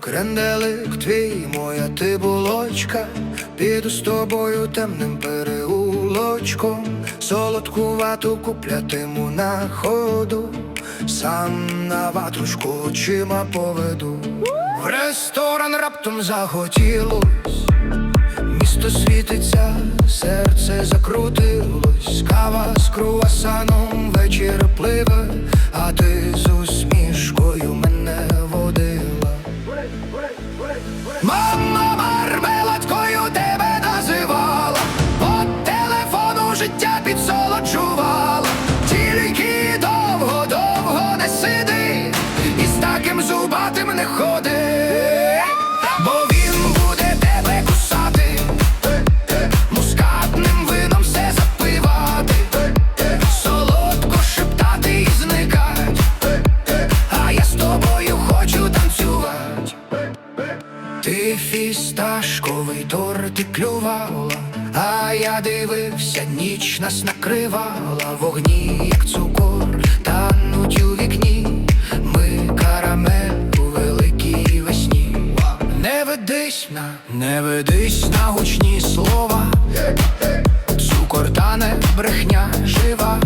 Кренделик твій, моя ти булочка, піду з тобою темним переулочком, солодку вату куплятиму на ходу, сам на ватрушку очима поведу. В ресторан раптом захотілось місто світиться, серце закрутилось, кава з круасаном, вечір пливе, а ти з усмішкою мене водила. Мама мармеладкою тебе називала, по телефону життя підсолоджувала, тільки довго, довго не сиди, і з таким зубатим не ходи, фісташковий тортик клювала, а я дивився, ніч нас накривала, вогні, як цукор, тануть у вікні, ми карамель у великій весні. Не ведись на, не ведись на гучні слова, цукор тане, брехня жива.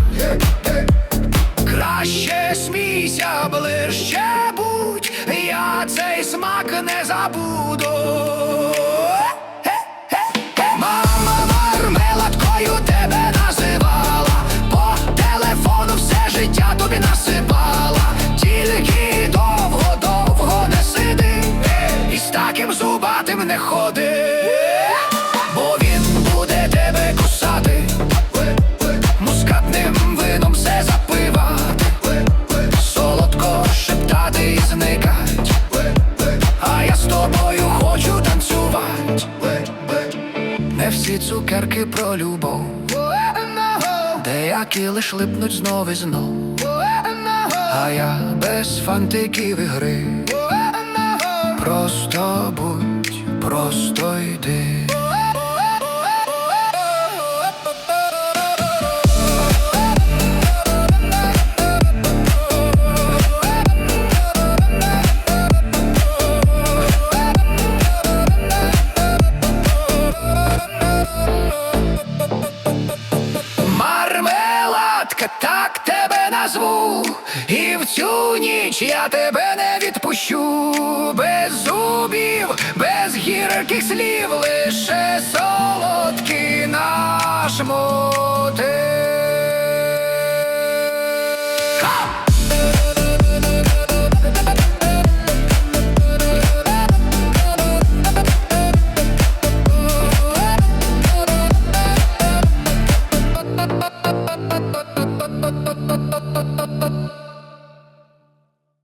Краще смійся ближче будь, Не цукерки про любов, деякі лиш липнуть знов і знов, а я без фантиків і гри. Просто будь, просто йди. Назву, і в цю ніч я тебе не відпущу. Без зубів, без гірких слів, лише солодкий наш мор.